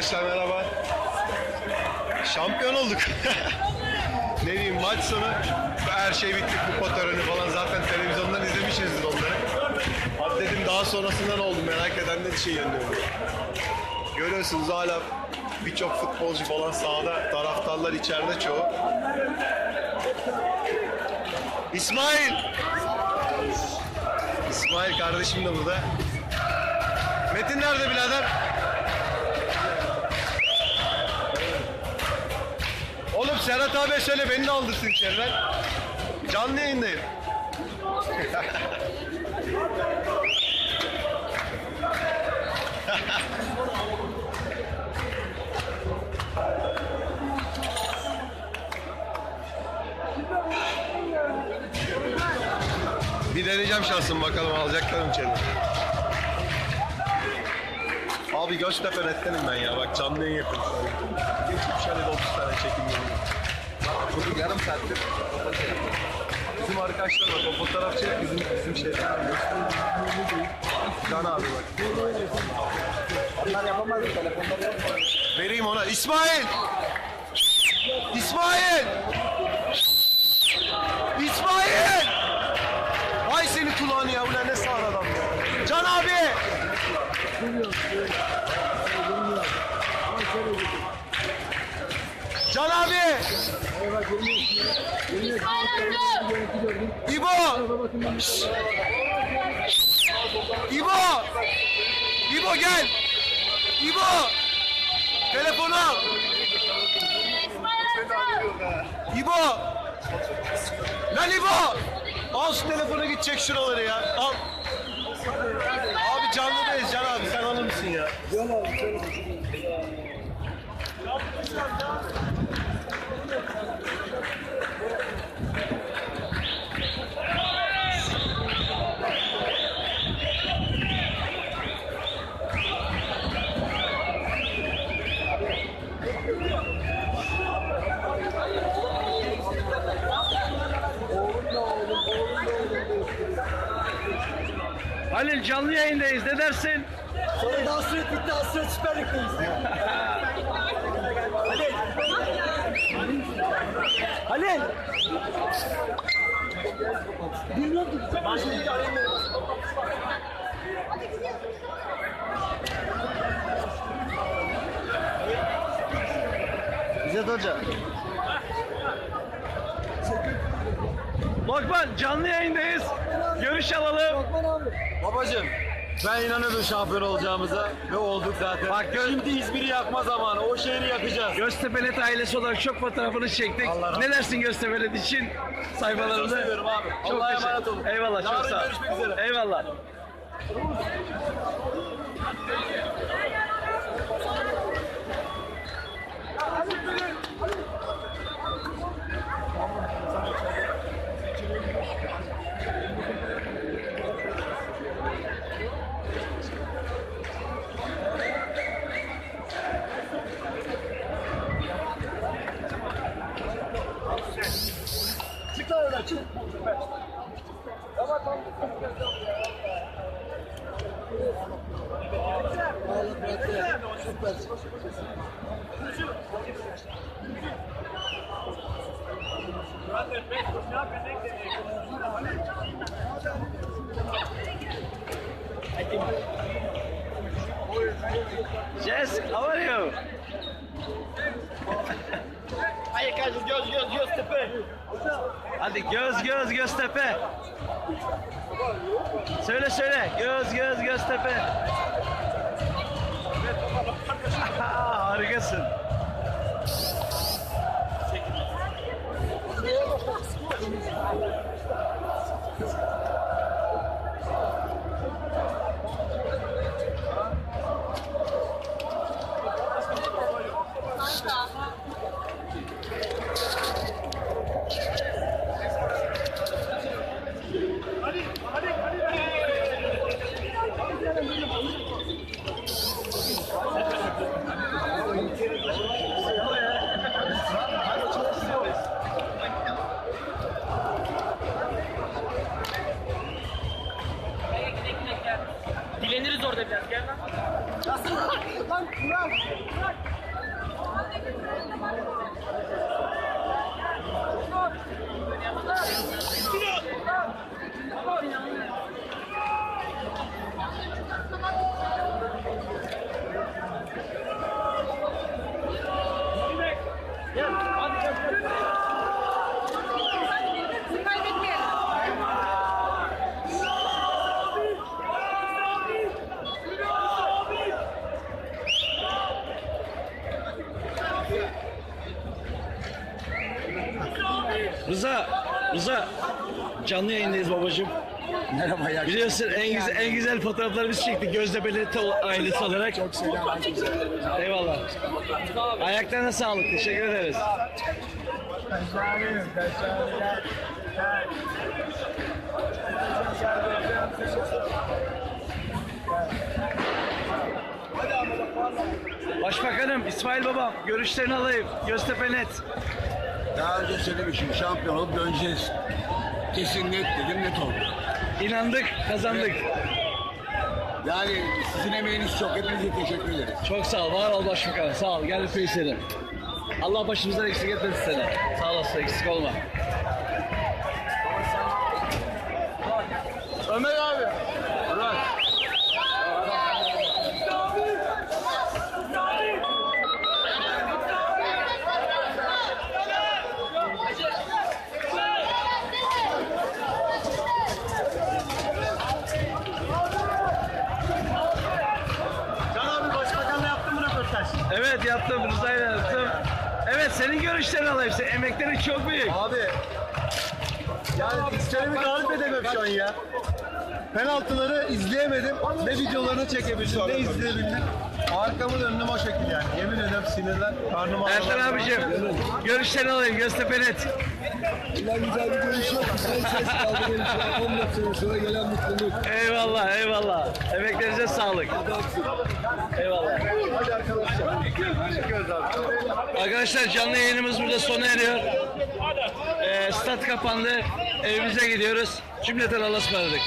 Arkadaşlar merhaba. Şampiyon olduk. ne diyeyim maç sonu her şey bitti kupa töreni falan zaten televizyondan izlemişizdir onları. Hadi dedim daha sonrasında ne oldu merak edenler için yanıyorum. Görüyorsunuz hala birçok futbolcu falan sahada taraftarlar içeride çoğu. İsmail! İsmail kardeşim de burada. Metin nerede birader? Serhat abi söyle beni de aldırsın içeri lan. Canlı yayındayım. Bir deneyeceğim şansım bakalım alacaklar mı içeri. Abi Göztepe nettenim ben ya bak canlı yayın yapıyorum. Geçip şöyle de 30 tane çekim yapıyorum. Çocuk yarım saattir Bizim arkadaşlar bak o fotoğrafçı bizim bizim şeyden Can abi bak. Onlar yapamaz telefonları yok. Vereyim ona. İsmail! İsmail! İsmail! Ay seni kulağını ya. Ulan ne sağır adam ya. Can abi! Can abi! İbo! İbo! İbo gel! İbo! Telefonu al! İbo! Lan İbo! Al şu telefonu gidecek şuraları ya. Al. Abi canlıdayız Can Halil canlı yayındayız ne dersin? Sonra da hasret bitti, hasret Süper Lig'deyiz. Halil. Halil. Bilmiyorum ki. İzzet Hoca. Lokman canlı yayındayız. Görüş alalım. Lokman abi. Babacım ben inanıyordum şampiyon olacağımıza ve olduk zaten. Bak gö- Şimdi İzmir'i yakma zamanı. O şehri yakacağız. Göztepelet ailesi olarak çok fotoğrafını çektik. Allah razı ne dersin Göztepelet için sayfalarında? Çok seviyorum abi. Allah'a teşekkür- emanet olun. Eyvallah çok Yarın sağ ol. görüşmek üzere. Eyvallah. Jess, how are you? Hayır kardeşim göz göz göz tepe. Hadi göz göz Göztepe. Söyle söyle. Göz göz Göztepe. Harikasın. Eğleniriz orada biraz. Gel lan. Nasıl? lan Kural. Kural. Rıza, Rıza. Canlı yayındayız babacığım. Merhaba ya. Biliyorsun en güzel en güzel fotoğrafları biz çektik Gözde Belirti ailesi olarak. Çok selam. Eyvallah. Ayaklarına sağlık. Teşekkür ederiz. Başbakanım İsmail babam görüşlerini alayım. Göztepe net. Daha önce söylemişim şampiyon olup döneceğiz. Kesin net dedim net oldu. İnandık, kazandık. Yani sizin emeğiniz çok. Hepinize teşekkür ederiz. Çok sağ ol, var ol başbakanım. Sağ ol, gel öpeyim seni. Allah başımızdan eksik etmesin seni. Sağ olasın, eksik olma. Ömer abi. Burak. Can abi başbakanla yaptın mı röportaj? Evet yaptım, Rıza'yla yaptım. Evet senin görüşlerini alayım. Senin emeklerin çok büyük. Abi yani işlerimi tarif edemem şu an ya. Penaltıları izleyemedim. Ne videolarını çekebildim, ne izleyebildim. Arkamı döndüm o şekil yani. Yemin ederim sinirler, karnım ağrıyor. Ertan abicim, görüşlerini alayım. Göztepe net. Ulan güzel bir görüş yok. Sen ses kaldırın. 14 sene sonra gelen mutluluk. Eyvallah, eyvallah. Emeklerinize sağlık. Eyvallah. Hadi arkadaşlar. Teşekkür abi. Arkadaşlar canlı yayınımız burada sona eriyor. Ee, stat kapandı. Evimize gidiyoruz. Cümleten Allah'a ısmarladık.